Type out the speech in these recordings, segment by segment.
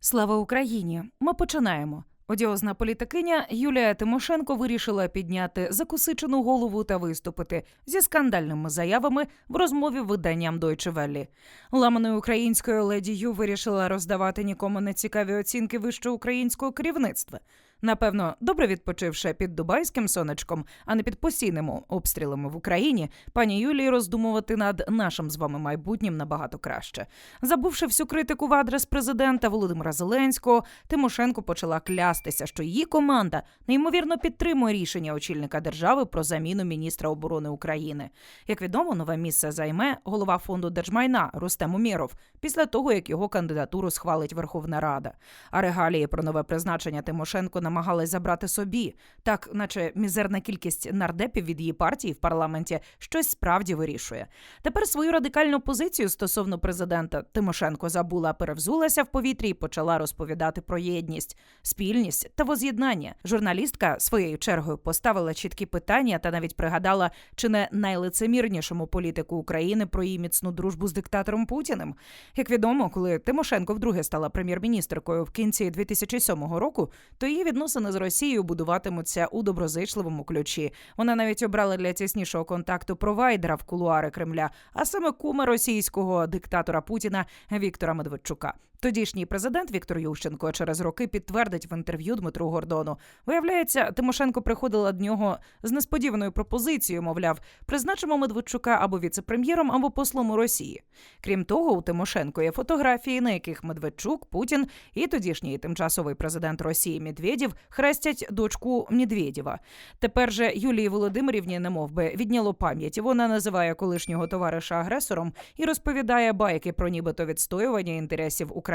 Слава Україні! Ми починаємо. Одіозна політикиня Юлія Тимошенко вирішила підняти закусичену голову та виступити зі скандальними заявами в розмові виданням Deutsche Welle. Ламаною українською леді вирішила роздавати нікому не цікаві оцінки вищого українського керівництва. Напевно, добре відпочивши під дубайським сонечком, а не під постійними обстрілами в Україні, пані Юлії роздумувати над нашим з вами майбутнім набагато краще. Забувши всю критику в адрес президента Володимира Зеленського, Тимошенко почала клястися, що її команда неймовірно підтримує рішення очільника держави про заміну міністра оборони України. Як відомо, нове місце займе голова фонду держмайна Рустем Умєров після того, як його кандидатуру схвалить Верховна Рада. А регалії про нове призначення Тимошенко намагалась забрати собі, так наче мізерна кількість нардепів від її партії в парламенті щось справді вирішує. Тепер свою радикальну позицію стосовно президента Тимошенко забула, перевзулася в повітрі і почала розповідати про єдність, спільність та воз'єднання. Журналістка своєю чергою поставила чіткі питання та навіть пригадала, чи не найлицемірнішому політику України про її міцну дружбу з диктатором Путіним. Як відомо, коли Тимошенко вдруге стала прем'єр-міністркою в кінці 2007 року, то її відносини з Росією будуватимуться у доброзичливому ключі. Вона навіть обрала для тіснішого контакту провайдера в кулуари Кремля, а саме кума російського диктатора Путіна Віктора Медведчука. Тодішній президент Віктор Ющенко через роки підтвердить в інтерв'ю Дмитру Гордону. Виявляється, Тимошенко приходила до нього з несподіваною пропозицією, мовляв, призначимо Медведчука або віце-прем'єром, або послом у Росії. Крім того, у Тимошенко є фотографії, на яких Медведчук, Путін і тодішній тимчасовий президент Росії Медведєв хрестять дочку Медведєва. Тепер же Юлії Володимирівні немовби відняло пам'ять. Вона називає колишнього товариша агресором і розповідає байки про нібито відстоювання інтересів України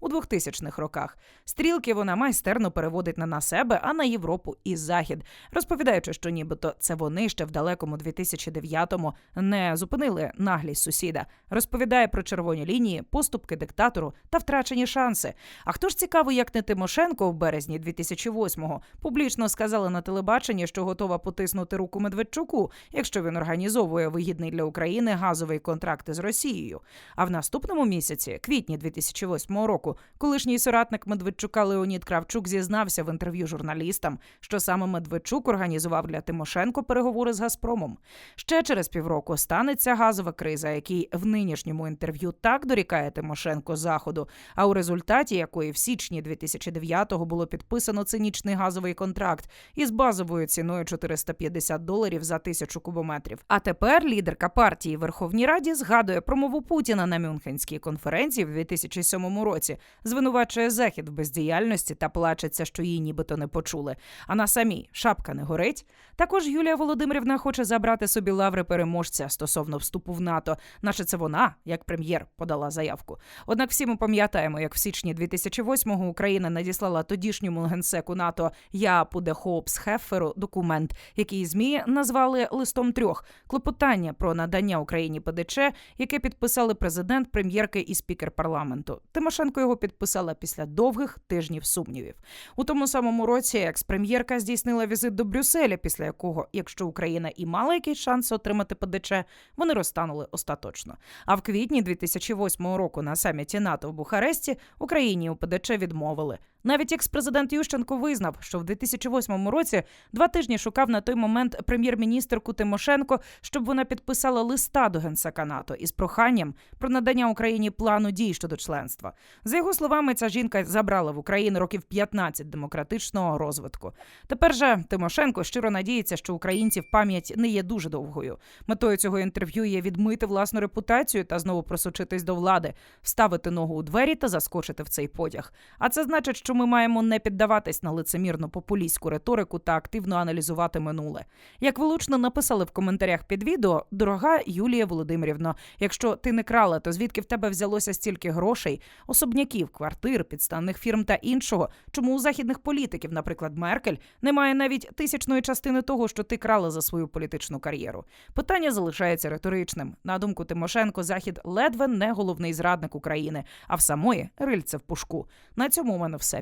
у 2000-х роках. Стрілки вона майстерно переводить не на себе, а на Європу і Захід, розповідаючи, що нібито це вони ще в далекому 2009-му не зупинили наглість сусіда. Розповідає про червоні лінії, поступки диктатору та втрачені шанси. А хто ж цікаво, як не Тимошенко в березні 2008-го публічно сказала на телебаченні, що готова потиснути руку Медведчуку, якщо він організовує вигідний для України газовий контракт із Росією. А в наступному місяці, квітні 2008 року, колишній соратник Медведчука Леонід Кравчук зізнався в інтерв'ю журналістам, що саме Медведчук організував для Тимошенко переговори з Газпромом. Ще через півроку станеться газова криза, який в нинішньому інтерв'ю так дорікає Тимошенко заходу, а у результаті якої в січні 2009-го було підписано цинічний газовий контракт із базовою ціною 450 доларів за тисячу кубометрів. А тепер лідерка партії Верховній Раді згадує промову Путіна на Мюнхенській конференції в 2007 році, звинувачує захід в бездіяльності та плачеться, що її нібито не почули. А на самій шапка не горить. Також Юлія Володимирівна хоче забрати собі лаври переможця стосовно вступу в НАТО, наче це вона, як прем'єр, подала заявку. Однак всі ми пам'ятаємо, як в січні 2008-го Україна надіслала тодішньому генсеку НАТО Япуде Хоупс Хефферу документ, який змі назвали листом трьох клопотання про надання Україні ПДЧ, яке підписали президент, прем'єрки і спікер парламенту. Тимошенко його підписала після довгих тижнів сумнівів. У тому самому році екс-прем'єрка здійснила візит до Брюсселя, після якого, якщо Україна і мала якийсь шанс отримати ПДЧ, вони розтанули остаточно. А в квітні 2008 року на саміті НАТО в Бухаресті Україні у ПДЧ відмовили. Навіть екс-президент Ющенко визнав, що в 2008 році два тижні шукав на той момент прем'єр-міністрку Тимошенко, щоб вона підписала листа до генсека НАТО із проханням про надання Україні плану дій щодо членства. За його словами, ця жінка забрала в Україну років 15 демократичного розвитку. Тепер же Тимошенко щиро надіється, що українців пам'ять не є дуже довгою. Метою цього інтерв'ю є відмити власну репутацію та знову просочитись до влади, вставити ногу у двері та заскочити в цей потяг. А це значить, що ми маємо не піддаватись на лицемірну популістську риторику та активно аналізувати минуле. Як влучно написали в коментарях під відео, дорога Юлія Володимирівна, якщо ти не крала, то звідки в тебе взялося стільки грошей, особняків, квартир, підстанних фірм та іншого? Чому у західних політиків, наприклад, Меркель, немає навіть тисячної частини того, що ти крала за свою політичну кар'єру? Питання залишається риторичним. На думку Тимошенко, Захід ледве не головний зрадник України, а в самої рильце в пушку. На цьому у мене все.